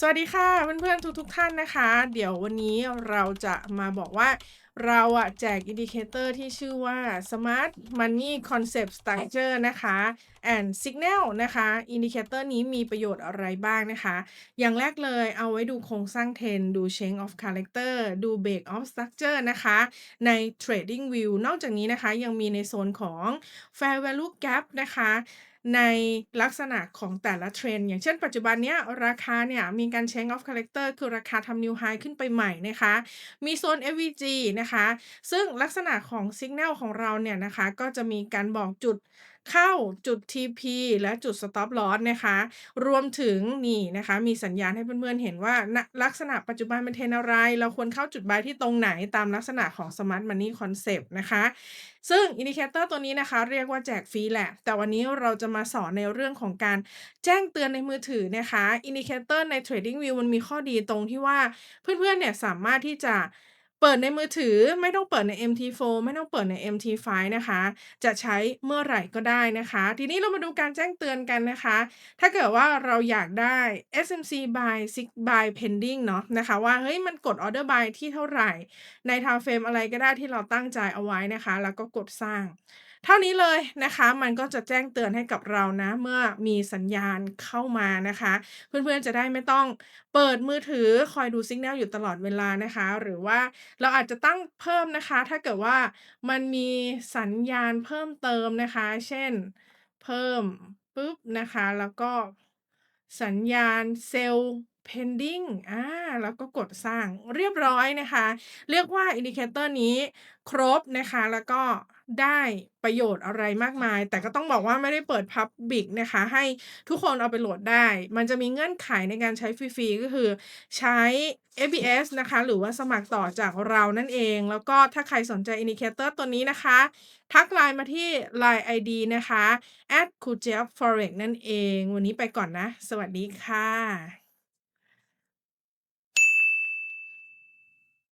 สวัสดีค่ะ เพื่อนๆทุกๆท่านนะคะ เดี๋ยววันนี้เราจะมาบอกว่าเราอะแจกอินดิเคเตอร์ที่ชื่อว่า Smart Money Concept Structure นะคะ and Signal นะคะอินดิเคเตอร์นี้มีประโยชน์อะไรบ้างนะคะ อย่างแรกเลยเอาไว้ดูโครงสร้างเทรนดู Change of Character ดู Break of Structure นะคะ ใน Trading View นอกจากนี้นะคะยังมีในโซนของ Fair Value Gap นะคะ ในลักษณะของแต่ละเทรนอย่างเช่นปัจจุบันเนี้ยราคาเนี่ยมีการ change of character คือราคาทำ new high ขึ้นไปใหม่นะคะ มีโซน FVG นะคะ ซึ่งลักษณะของสัญญาณของเราเนี่ยนะคะ ก็จะมีการบอกจุด เข้าจุด TP และจุด stop loss นะคะ รวมถึงนี่นะคะ มีสัญญาณให้เพื่อนๆเห็นว่าลักษณะปัจจุบันเป็นเทรนอะไร เราควรเข้าจุด buy ที่ตรงไหนตามลักษณะของ smart money concept นะคะ ซึ่งอินดิเคเตอร์ตัวนี้นะคะ เรียกว่าแจกฟรีแหละ แต่วันนี้เราจะมาสอนในเรื่องของการแจ้งเตือนในมือถือนะคะอินดิเคเตอร์ใน Trading View มันมีข้อดีตรงที่ว่าเพื่อนๆเนี่ยสามารถที่จะ เปิดในมือถือไม่ต้องเปิดใน MT4 ไม่ต้องเปิดใน MT5 นะคะ จะใช้เมื่อไหร่ก็ได้นะคะ ทีนี้เรามาดูการแจ้งเตือนกันนะคะ ถ้าเกิดว่าเราอยากได้ SMC buy 6 buy pending เนาะนะคะ ว่าเฮ้ยมันกด order buy ที่เท่าไหร่ ใน time frame อะไรก็ได้ที่เราตั้งใจเอาไว้นะคะ แล้วก็กดสร้าง เท่านี้เลยนะคะ มันก็จะแจ้งเตือนให้กับเรานะ เมื่อมีสัญญาณเข้ามานะคะ เพื่อนๆจะได้ไม่ต้องเปิดมือถือคอยดู Signal อยู่ตลอดเวลานะคะ หรือว่าเราอาจจะตั้งเพิ่มนะคะ ถ้าเกิดว่ามันมีสัญญาณเพิ่มเติมนะคะ เช่น เพิ่มปุ๊บนะคะ แล้วก็สัญญาณเซลล์ pending อาแล้วก็กดสร้างเรียบร้อยนะคะ เรียกว่าอินดิเคเตอร์นี้ครบนะคะ แล้วก็ ได้ประโยชน์อะไรมากมาย แต่ก็ต้องบอกว่าไม่ได้เปิด Public นะคะ ให้ทุกคนเอาไปโหลดได้ มันจะมีเงื่อนไขในการใช้ฟรีๆ ก็คือใช้ ABS นะคะ หรือว่าสมัครต่อจากเรานั่นเอง แล้วก็ถ้าใครสนใจอินดิเคเตอร์ตัวนี้นะคะ ทัก LINE มาที่ LINE ID นะคะ k u j e f forex นั่นเอง วันนี้ไปก่อนนะ สวัสดีค่ะ